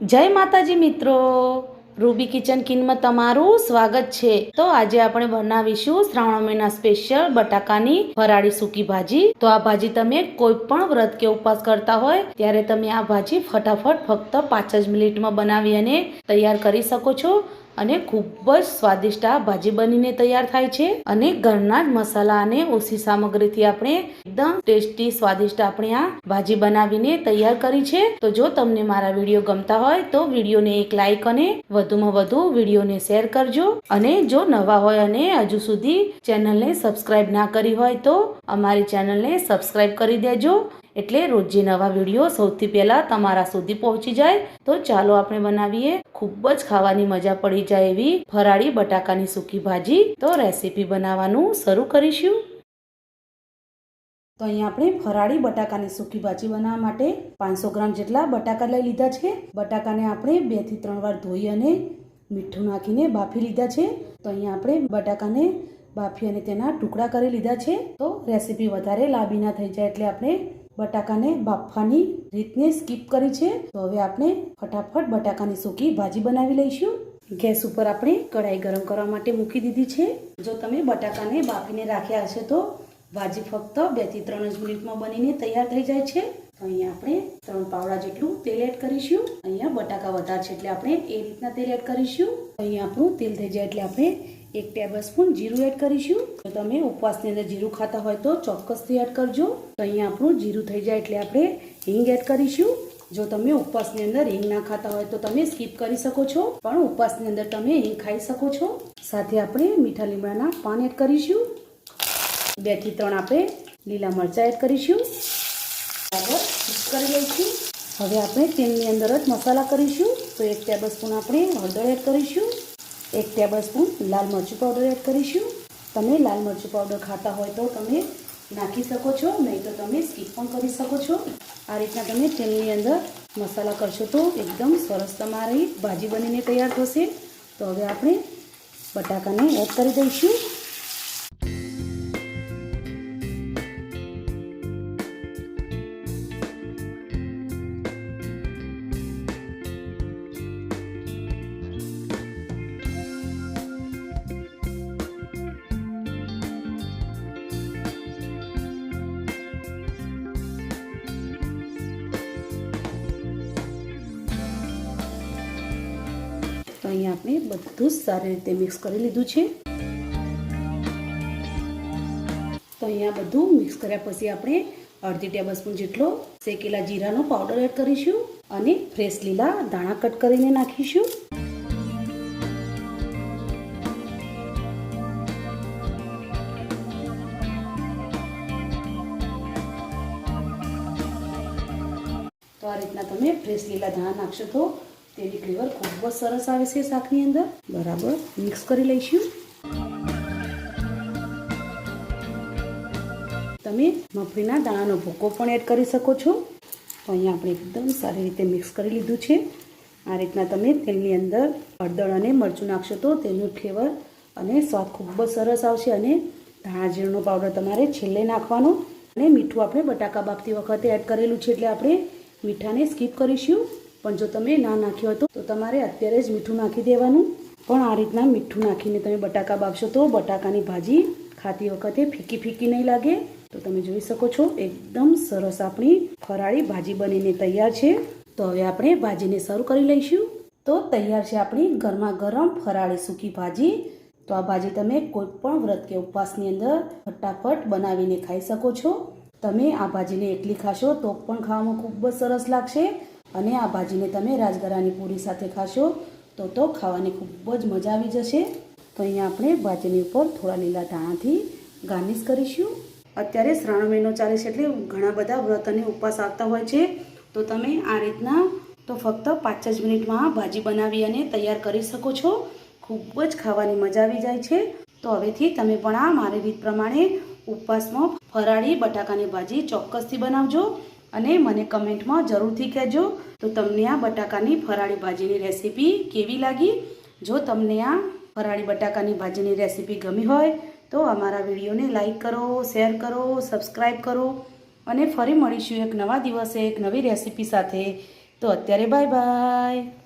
જય માતાજી મિત્રો. રૂબી કિચન કિનમાં તમારું સ્વાગત છે. તો આજે આપણે બનાવીશું શ્રાવણ મહિના સ્પેશિયલ બટાકાની ફરાળી સૂકી ભાજી. તો આ ભાજી તમે કોઈ પણ વ્રત કે ઉપવાસ કરતા હોય, ત્યારે તમે આ ભાજી ફટાફટ ફક્ત પાંચ જ મિનિટમાં બનાવી અને તૈયાર કરી શકો છો. અને ખૂબ જ સ્વાદિષ્ટ આ ભાજી બનીને તૈયાર થાય છે. અને ઘરના જ મસાલા અને ઓછી સામગ્રીથી આપણે એકદમ ટેસ્ટી, સ્વાદિષ્ટ આપણે આ ભાજી બનાવીને તૈયાર કરી છે. તો જો તમને મારા વીડિયો ગમતા હોય તો વિડીયોને એક લાઈક અને વધુમાં વધુ વિડીયોને શેર કરજો. અને જો નવા હોય અને હજુ સુધી ચેનલને સબસ્ક્રાઇબ ના કરી હોય તો અમારી ચેનલને સબસ્ક્રાઇબ કરી દેજો. એટલે રોજે નવા વીડિયો સૌથી પહેલાં તમારા સુધી પહોંચી જાય. તો ચાલો આપણે બનાવીએ. ખૂબ જ ખાવાની મજા પડી જાય એવી ફરાળી બટાકાની સૂકી ભાજી. તો રેસીપી બનાવવાનું શરૂ કરીશું. તો અહીંયા આપણે ફરાળી બટાકાની સૂકી ભાજી બનાવવા માટે પાંચસો ગ્રામ જેટલા બટાકા લઈ લીધા છે. બટાકાને આપણે બેથી ત્રણ વાર ધોઈ અને મીઠું નાખીને બાફી લીધા છે. તો અહીંયા આપણે બટાકાને બાફી અને તેના ટુકડા કરી લીધા છે. તો રેસીપી વધારે લાંબી ના થઈ જાય એટલે આપણે બટાકાને બાફવાની રીતને સ્કીપ કરી છે. તો હવે આપણે ફટાફટ બટાકાની સૂકી ભાજી બનાવી લઈશું. ગેસ ઉપર આપણે કઢાઈ ગરમ કરવા માટે મૂકી દીધી છે. જો તમે બટાકાને બાફીને રાખ્યા હશે તો ભાજી ફક્ત બેથી ત્રણ જ મિનિટમાં બનીને તૈયાર થઈ જાય છે. તો અહીંયા આપણે ત્રણ પાવડા જેટલું તેલ એડ કરીશું. અહીંયા બટાકા વધારે છે એટલે આપણે એ રીતના તેલ એડ કરીશું. અહીંયા આપણું તેલ થઈ જાય એટલે આપણે એક ટેબલ સ્પૂન જીરું એડ કરીશું. જો તમે ઉપવાસની અંદર જીરું ખાતા હોય તો ચોક્કસથી એડ કરજો. તો અહીંયા આપણું જીરું થઈ જાય એટલે આપણે હિંગ એડ કરીશું. જો તમે ઉપવાસની અંદર હિંગ ના ખાતા હોય તો તમે સ્કીપ કરી શકો છો. પણ ઉપવાસની અંદર તમે હિંગ ખાઈ શકો છો. સાથે આપણે મીઠા લીમડાના પાન એડ કરીશું. બેથી ત્રણ આપણે લીલા મરચાં એડ કરીશું. બરાબર મિક્સ કરી લઈશું. હવે આપણે તેલની અંદર જ મસાલા કરીશું. તો એક ટેબલ સ્પૂન આપણે હળદર એડ કરીશું. એક ટેબલ સ્પૂન લાલ મરચું પાવડર એડ કરીશું. તમે લાલ મરચું પાવડર ખાતા હોય તો તમે નાખી શકો છો, નહીં તો તમે સ્કીપ પણ કરી શકો છો. આ રીતના તમે તેલની અંદર મસાલા કરશો તો એકદમ સરસ તમારી ભાજી બનીને તૈયાર થશે. તો હવે આપણે બટાકાને એડ કરી દઈશું. તો અહીંયા આપણે બધું જ સારી રીતે મિક્સ કરી લીધું છે. તો અહીંયા બધું મિક્સ કર્યા પછી આપણે અડધી ટેબલ સ્પૂન જેટલો શેકેલા જીરાનો પાવડર એડ કરીશું અને ફ્રેશ લીલા દાણા કટ કરીને નાખીશું. તો આ રીતના તમે ફ્રેશ લીલા ધાણા નાખશો તો તેની ફ્લેવર ખૂબ જ સરસ આવે છે શાકની અંદર. બરાબર? મિક્સ કરી લઈશું. તમે મગફળીના દાણાનો ભૂકો પણ એડ કરી શકો છો. તો અહીંયા આપણે એકદમ સારી રીતે મિક્સ કરી લીધું છે. આ રીતના તમે તેલની અંદર હળદર અને મરચું નાખશો તો તેનું ફ્લેવર અને સ્વાદ ખૂબ જ સરસ આવશે અને ધાણા જીરનો પાવડર તમારે છેલ્લે નાખવાનો અને મીઠું આપણે બટાકા બાફતી વખતે એડ કરેલું છે એટલે આપણે મીઠાને સ્કીપ કરીશું. પણ જો તમે ના નાખ્યો હતો, તો તમારે અત્યારે જ મીઠું નાખી દેવાનું. પણ આ રીતના મીઠું નાખીને તમે બટાકા બાફશો તો બટાકાની ભાજી ખાતી વખતે ફીકી ફીકી નહીં લાગે. તો તમે જોઈ શકો છો, એકદમ સરસ આપણી ફરાળી ભાજી બનીને તૈયાર છે. તો હવે આપણે ભાજીને શરૂ કરી લઈશું. તો તૈયાર છે આપણી ગરમા ગરમ ફરાળી સૂકી ભાજી. તો આ ભાજી તમે કોઈ પણ વ્રત કે ઉપવાસની અંદર ફટાફટ બનાવીને ખાઈ શકો છો. તમે આ ભાજીને એકલી ખાશો તો પણ ખાવામાં ખૂબ જ સરસ લાગશે. અને આ ભાજીને તમે રાજગરાની પૂરી સાથે ખાશો, તો તો ખાવાની ખૂબ જ મજા આવી જશે. તો અહીંયા આપણે ભાજીની ઉપર થોડા લીલા ધાણાથી ગાર્નિશ કરીશું. અત્યારે શ્રાવણ મહિનો ચાલે છે એટલે ઘણા બધા વ્રત અને ઉપવાસ આવતા હોય છે. તો તમે આ રીતના તો ફક્ત પાંચ જ મિનિટમાં ભાજી બનાવી અને તૈયાર કરી શકો છો. ખૂબ જ ખાવાની મજા આવી જાય છે. તો હવેથી તમે પણ આ મારી રીત પ્રમાણે ઉપવાસમાં ફરાળી બટાકાની ભાજી ચોક્કસથી બનાવજો. અને મને કમેન્ટમાં જરૂરથી કહેજો. તો તમને આ બટાકાની ફરાળી ભાજીની રેસીપી કેવી લાગી? જો તમને આ ફરાળી બટાકાની ભાજીની રેસીપી ગમી હોય, તો અમારા વિડીયોને લાઈક કરો, શેર કરો, સબસ્ક્રાઈબ કરો. અને ફરી મળીશું એક નવા દિવસે એક નવી રેસીપી સાથે. તો અત્યારે બાય બાય.